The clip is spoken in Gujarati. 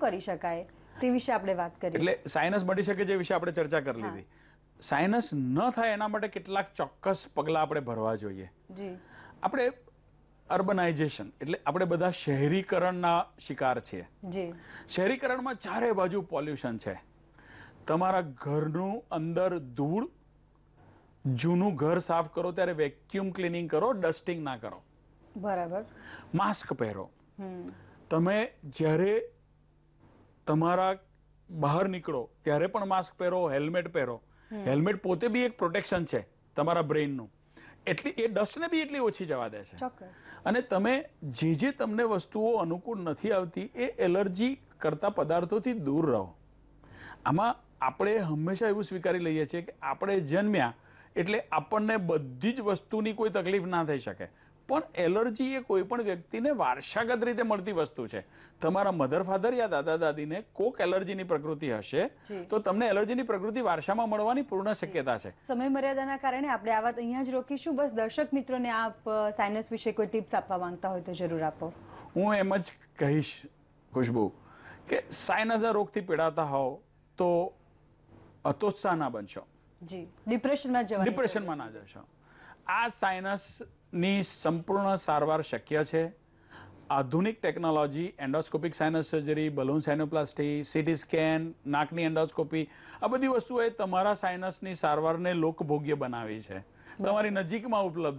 કરી શકાય? તે વિશે આપણે વાત કરી. એટલે સાયનસ મળી શકે જે વિશે આપણે ચર્ચા કરી લીધી. સાયનસ ન થાય એના માટે કેટલાક ચોક્કસ પગલાં આપણે ભરવા જોઈએ. જી. આપણે અર્બનાઇઝેશન એટલે આપણે બધા શહેરીકરણના શિકાર છીએ. શહેરીકરણમાં ચારે બાજુ પોલ્યુશન છે. તમારા ઘરનું અંદર ધૂળ જૂનું ઘર સાફ કરો ત્યારે વેક્યુમ ક્લીનિંગ કરો ડસ્ટિંગ ના કરો. બરાબર. માસ્ક પહેરો. હમ. તમે જ્યારે તમારા બહાર નીકળો ત્યારે પણ માસ્ક પહેરો હેલ્મેટ પહેરો. હેલ્મેટ પોતે બી એક પ્રોટેક્શન છે તમારા બ્રેઇનનું એટલી એ ડસ્ટને બી એટલી ઓછી જવા દે છે. અને તમે જે જે તમને વસ્તુઓ અનુકૂળ નથી આવતી એ એલર્જી કરતા પદાર્થોથી દૂર રહો. આમાં આપણે હંમેશા એવું સ્વીકારી લઈએ છીએ કે આપણે જન્મ્યા એટલે આપણને બધી જ વસ્તુની કોઈ તકલીફ ના થઈ શકે. પણ એલર્જી એ કોઈ પણ વ્યક્તિને વારસાગત રીતે મળતી વસ્તુ છે. તમારા મધર ફાધર યા દાદા દાદીને કોક એલર્જીની પ્રકૃતિ હશે તો તમને એલર્જીની પ્રકૃતિ વારસામાં મળવાની પૂર્ણ શક્યતા છે. સમય મર્યાદાના કારણે આપણે આ વાત અહીંયા જ રોકીશું. બસ દર્શક મિત્રોને આપ સાઇનસ સાયનસ વિશે કોઈ ટિપ્સ આપવા માંગતા હોય તો જરૂર આપો. હું એમ જ કહીશ ખુશ્બુ કે સાયનસના રોગથી પીડાતા હોવ તો હતોત્સાહ ના બનશો. જી. ડિપ્રેશનમાં જવા ડિપ્રેશનમાં ના જશો. આ સાયનસની સંપૂર્ણ સારવાર શક્ય છે. આધુનિક technology endoscopic sinus surgery balloon sinuplasty CT scan નાકની endoscopy આ બધી વસ્તુઓએ તમારા સાયનસની સારવારને લોકભોગ્ય બનાવી છે. તમારી નજીકમાં ઉપલબ્ધ